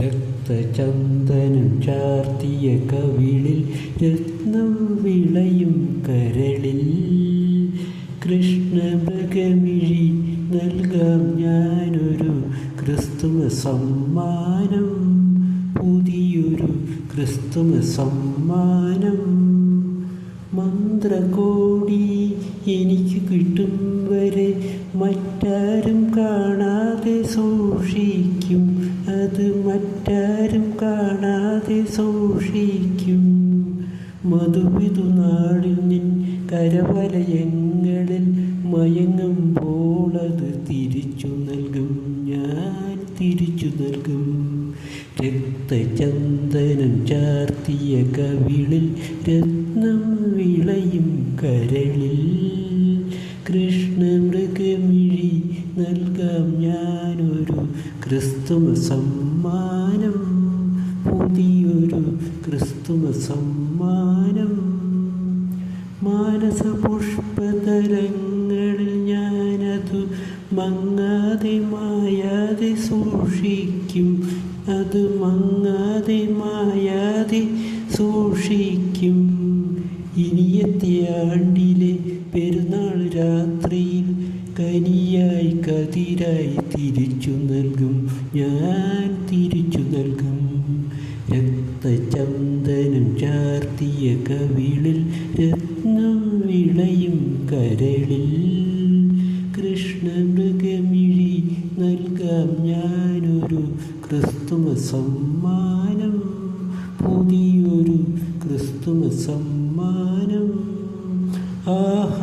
രക്തചന്ദനം ചാർത്തിയ കവിളിൽ രത്നം വിളയും കരളിൽ. കൃഷ്ണമൃഗമിഴി നൽകാം ഞാനൊരു സമ്മാനം. പുതിയൊരു സമ്മാനം. മന്ത്രകോടി എനിക്ക് കിട്ടും വരെ മറ്റാരും കാണാതെ സൂക്ഷിക്കും. അത് മറ്റാരും കാണാതെ സൂക്ഷിക്കും. മധുവിതു നാടിൽ നിൻ കരവലയങ്ങളിൽ മയങ്ങുമ്പോൾ അത് തിരിച്ചു നൽകും. ഞാൻ തിരിച്ചു നൽകും. രക്തചന്ദനം ചാർത്തിയ കവിളിൽ രത്നം വിളയും കരളിൽ. കൃഷ്ണമൃഗമിഴി നൽകാം ഞാനൊരു ക്രിസ്തുമസ് സമ്മാനം. പുതിയൊരു ക്രിസ്തുമസ് സമ്മാനം. മാനസപുഷ്പതരങ്ങളിൽ ഞാനതു മങ്ങ സൂക്ഷിക്കും. അത് മങ്ങാതെ മായാതെ സൂക്ഷിക്കും. ഇനിയത്തെ ആണ്ടിലെ പെരുന്നാൾ രാത്രിയിൽ കനിയായി കതിരായി തിരിച്ചു നൽകും. ഞാൻ തിരിച്ചു നൽകും. രക്തചന്ദനം ചാർത്തിയ കവിളിൽ രത്നം വിളയും കരളിൽ. കൃഷ്ണമൃഗമിഴി നൽകാം ഞാനൊരു ക്രിസ്തുമസ് സമ്മാനം പുതിയൊരു ക്രിസ്തുമസ് സമ്മാനം ആഹ